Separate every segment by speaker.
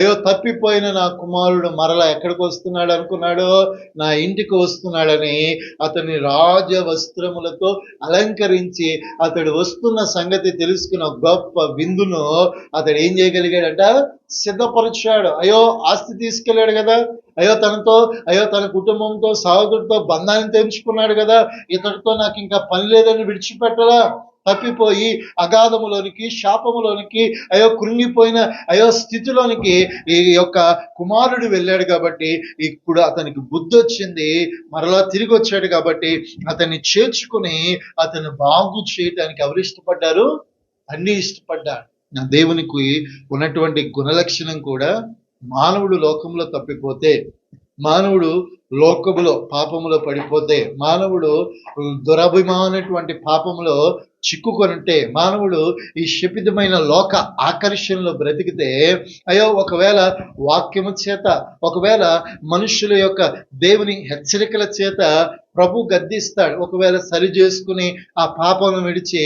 Speaker 1: అయ్యో తప్పిపోయిన నా కుమారుడు మరలా ఎక్కడికి వస్తున్నాడు అనుకున్నాడు? నా ఇంటికి వస్తున్నాడని అతని రాజ వస్త్రములతో అలంకరించి అతడు వస్తున్న సంగతి తెలుసుకున్న గొప్ప విందును అతడు ఏం చేయగలిగాడంట? సిద్ధపరిచాడు. అయ్యో ఆస్తి తీసుకెళ్ళాడు కదా? అయ్యో తనతో అయ్యో తన కుటుంబంతో సహోదరుడితో బంధాన్ని తెంచుకున్నాడు కదా? ఇతడితో నాకు ఇంకా పని లేదని విడిచిపెట్టలా? తప్పిపోయి అగాధములోనికి శాపములోనికి అయో కృంగిపోయిన అయో స్థితిలోనికి ఈ యొక్క కుమారుడు వెళ్ళాడు కాబట్టి ఇప్పుడు అతనికి బుద్ధి వచ్చింది. మరలా తిరిగి వచ్చాడు కాబట్టి అతన్ని చేర్చుకుని అతను బాగు చేయటానికి ఎవరు ఇష్టపడ్డారు? అన్ని ఇష్టపడ్డాడు. నా దేవునికి ఉన్నటువంటి గుణలక్షణం కూడా మానవుడు లోకంలో తప్పిపోతే మానవుడు లోకములో పాపములో పడిపోతే మానవుడు దురభిమానటువంటి పాపములో చిక్కుకొనుంటే మానవుడు ఈ శపితమైన లోక ఆకర్షణలో బ్రతికితే అయ్యో ఒకవేళ వాక్యము చేత ఒకవేళ మనుషుల యొక్క దేవుని హెచ్చరికల చేత ప్రభు గద్దిస్తాడు ఒకవేళ సరి చేసుకుని ఆ పాపను విడిచి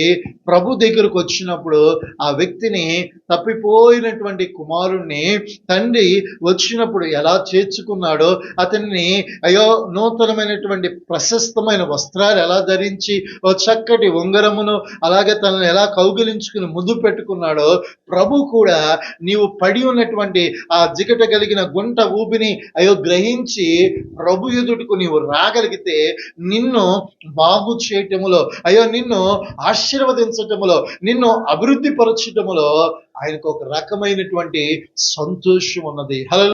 Speaker 1: ప్రభు దగ్గరకు వచ్చినప్పుడు ఆ వ్యక్తిని తప్పిపోయినటువంటి కుమారుణ్ణి తండ్రి వచ్చినప్పుడు ఎలా చేర్చుకున్నాడో అతన్ని అయ్యో నూతనమైనటువంటి ప్రశస్తమైన వస్త్రాలు ఎలా ధరించి ఓ చక్కటి ఉంగరమును అలాగే తనను ఎలా కౌగిలించుకుని ముద్దు పెట్టుకున్నాడో ప్రభు కూడా నీవు పడి ఉన్నటువంటి ఆ జిగట కలిగిన గుంట ఊపిని అయ్యో గ్రహించి ప్రభు ఎదుటకు నీవు రాగలిగితే నిన్ను బాగు చేయటములో అయ్యో నిన్ను ఆశీర్వదించటములో నిన్ను అభివృద్ధి పరచటములో ఆయనకు ఒక రకమైనటువంటి సంతోషం ఉన్నది. హలో